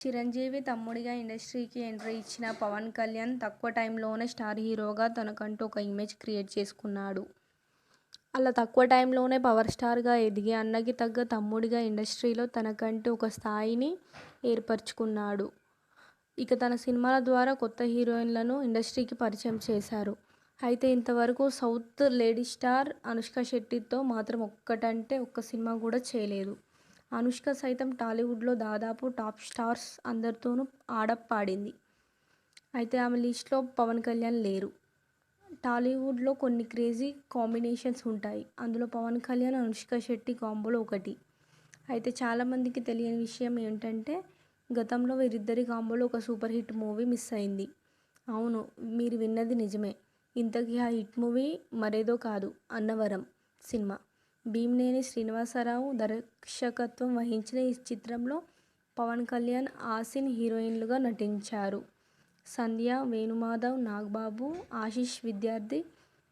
చిరంజీవి తమ్ముడిగా ఇండస్ట్రీకి ఎంట్రీ ఇచ్చిన పవన్ కళ్యాణ్ తక్కువ టైంలోనే స్టార్ హీరోగా తనకంటూ ఒక ఇమేజ్ క్రియేట్ చేసుకున్నాడు. అలా తక్కువ టైంలోనే పవర్ స్టార్గా ఎదిగి అన్నకి తగ్గ తమ్ముడిగా ఇండస్ట్రీలో తనకంటూ ఒక స్థాయిని ఏర్పరచుకున్నాడు. ఇక తన సినిమాల ద్వారా కొత్త హీరోయిన్లను ఇండస్ట్రీకి పరిచయం చేశారు. అయితే ఇంతవరకు సౌత్ లేడీ స్టార్ అనుష్క శెట్టితో మాత్రం ఒక్కటంటే ఒక్క సినిమా కూడా చేయలేదు. అనుష్క సైతం టాలీవుడ్లో దాదాపు టాప్ స్టార్స్ అందరితోనూ ఆడపాడింది. అయితే ఆమె లిస్ట్లో పవన్ కళ్యాణ్ లేరు. టాలీవుడ్లో కొన్ని క్రేజీ కాంబినేషన్స్ ఉంటాయి. అందులో పవన్ కళ్యాణ్, అనుష్క శెట్టి కాంబోలో ఒకటి. అయితే చాలామందికి తెలియని విషయం ఏంటంటే గతంలో వీరిద్దరి కాంబోలో ఒక సూపర్ హిట్ మూవీ మిస్ అయింది. అవును మీరు విన్నది నిజమే. ఇంతకీ ఆ హిట్ మూవీ మరేదో కాదు 'అన్నవరం' సినిమా. భీమ్నేని శ్రీనివాసరావు దర్శకత్వం వహించిన ఈ చిత్రంలో పవన్ కళ్యాణ్, ఆసిన్ హీరోయిన్లుగా నటించారు. సంధ్య, వేణుమాధవ్, నాగబాబు, ఆశీష్ విద్యార్థి,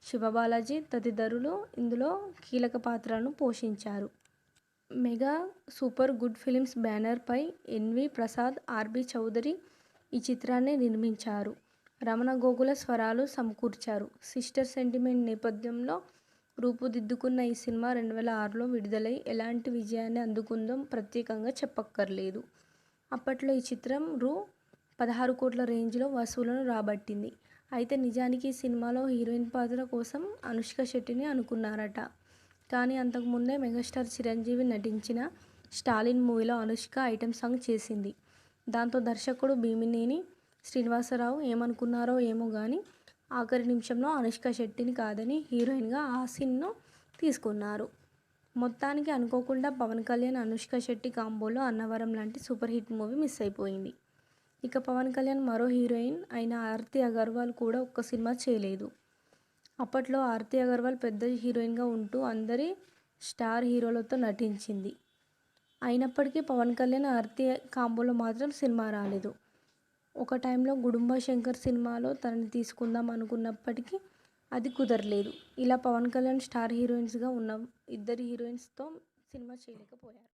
శివబాలాజీ తదితరులు ఇందులో కీలక పాత్రలను పోషించారు. Mega super good films banner పై ఎన్వి ప్రసాద్, ఆర్బీ చౌదరి ఈ చిత్రాన్ని నిర్మించారు. రమణ గోగుల స్వరాలు సమకూర్చారు. సిస్టర్ సెంటిమెంట్ నేపథ్యంలో రూపుదిద్దుకున్న ఈ సినిమా రెండు వేల ఆరులో విడుదలై ఎలాంటి విజయాన్ని అందుకుందో ప్రత్యేకంగా చెప్పక్కర్లేదు. అప్పట్లో ఈ చిత్రం రూ. పదహారు కోట్ల రేంజ్లో వసూలను రాబట్టింది. అయితే నిజానికి ఈ సినిమాలో హీరోయిన్ పాత్ర కోసం అనుష్క శెట్టిని అనుకున్నారట. కానీ అంతకుముందే మెగాస్టార్ చిరంజీవి నటించిన 'స్టాలిన్' మూవీలో అనుష్క ఐటెం సాంగ్ చేసింది. దాంతో దర్శకుడు భీమినేని శ్రీనివాసరావు ఏమనుకున్నారో ఏమో కానీ ఆఖరి నిమిషంలో అనుష్క శెట్టిని కాదని హీరోయిన్గా ఆసిన్ను తీసుకున్నారు. మొత్తానికి అనుకోకుండా పవన్ కళ్యాణ్, అనుష్క శెట్టి కాంబోలో 'అన్నవరం' లాంటి సూపర్ హిట్ మూవీ మిస్ అయిపోయింది. ఇక పవన్ కళ్యాణ్ మరో హీరోయిన్ అయిన ఆర్తి అగర్వాల్ కూడా ఒక్క సినిమా చేయలేదు. అప్పట్లో ఆర్తి అగర్వాల్ పెద్ద హీరోయిన్గా ఉంటూ అందరి స్టార్ హీరోలతో నటించింది. అయినప్పటికీ పవన్ కళ్యాణ్, ఆర్తి కాంబోలో మాత్రం సినిమా రాలేదు. ఒక టైంలో గుడుంబ శంకర్ సినిమాలో తనని తీసుకుందాం అనుకున్నప్పటికీ అది కుదరలేదు. ఇలా పవన్ కళ్యాణ్ స్టార్ హీరోయిన్స్గా ఉన్న ఇద్దరు హీరోయిన్స్తో సినిమా చేయలేకపోయారు.